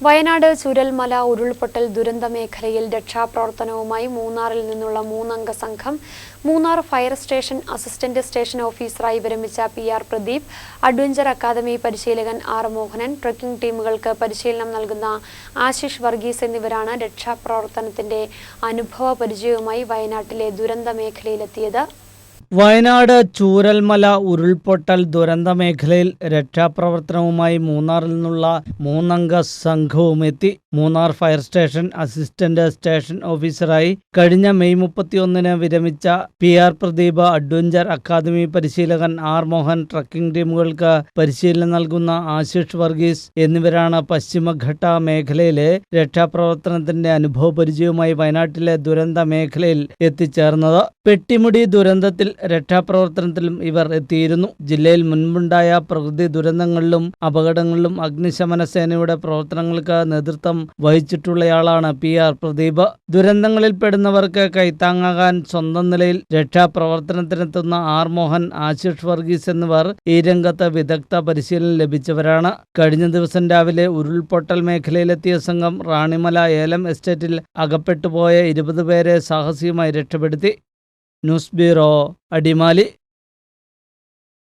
വയനാട് ചുരൽമല ഉരുൾപൊട്ടൽ ദുരന്ത മേഖലയിൽ രക്ഷാപ്രവർത്തനവുമായി മൂന്നാറിൽ നിന്നുള്ള മൂന്നംഗ സംഘം Munnar fire station assistant station ഓഫീസറായി വിരമിച്ച P R Pradeep adventure academy പരിശീലകൻ ആർ മോഹനൻ ട്രക്കിംഗ് ടീമുകൾക്ക് പരിശീലനം നൽകുന്ന ആശിഷ് വർഗീസ് എന്നിവരാണ് രക്ഷാപ്രവർത്തനത്തിന്റെ അനുഭവ പരിചയവുമായി വയനാട്ടിലെ ദുരന്ത മേഖലയിലെത്തിയത്. വയനാട് ചൂരൽമല ഉരുൾപൊട്ടൽ ദുരന്ത മേഖലയിൽ രക്ഷാപ്രവർത്തനവുമായി മൂന്നാറിൽ നിന്നുള്ള മൂന്നംഗ സംഘവും എത്തി Munnar fire station assistant station ഓഫീസറായി കഴിഞ്ഞ മെയ് മുപ്പത്തിയൊന്നിന് വിരമിച്ച P R Pradeep adventure academy പരിശീലകൻ ആർ മോഹൻ ട്രക്കിംഗ് ടീമുകൾക്ക് പരിശീലനം നൽകുന്ന ആശിഷ് വർഗീസ് എന്നിവരാണ് പശ്ചിമഘട്ട മേഖലയിലെ രക്ഷാപ്രവർത്തനത്തിന്റെ അനുഭവ പരിചയവുമായി വയനാട്ടിലെ ദുരന്ത മേഖലയിൽ എത്തിച്ചേർന്നത്. പെട്ടിമുടി ദുരന്തത്തിൽ രക്ഷാപ്രവർത്തനത്തിലും ഇവർ എത്തിയിരുന്നു. ജില്ലയിൽ മുൻപുണ്ടായ പ്രകൃതി ദുരന്തങ്ങളിലും അപകടങ്ങളിലും അഗ്നിശമന സേനയുടെ പ്രവർത്തനങ്ങൾക്ക് നേതൃത്വം വഹിച്ചിട്ടുള്ളയാളാണ് പി ആർ പ്രദീപ്. ദുരന്തങ്ങളിൽ പെടുന്നവർക്ക് കൈത്താങ്ങാകാൻ സ്വന്തം നിലയിൽ രക്ഷാപ്രവർത്തനത്തിനെത്തുന്ന ആർ മോഹൻ ആശിഷ് വർഗീസ് എന്നിവർ ഈ രംഗത്ത് വിദഗ്ധ പരിശീലനം ലഭിച്ചവരാണ്. കഴിഞ്ഞ ദിവസം രാവിലെ ഉരുൾപൊട്ടൽ മേഖലയിലെത്തിയ സംഘം റാണിമല ഏലം എസ്റ്റേറ്റിൽ അകപ്പെട്ടുപോയ ഇരുപത് പേരെ സാഹസികമായി രക്ഷപ്പെടുത്തി. News bureau Adimali.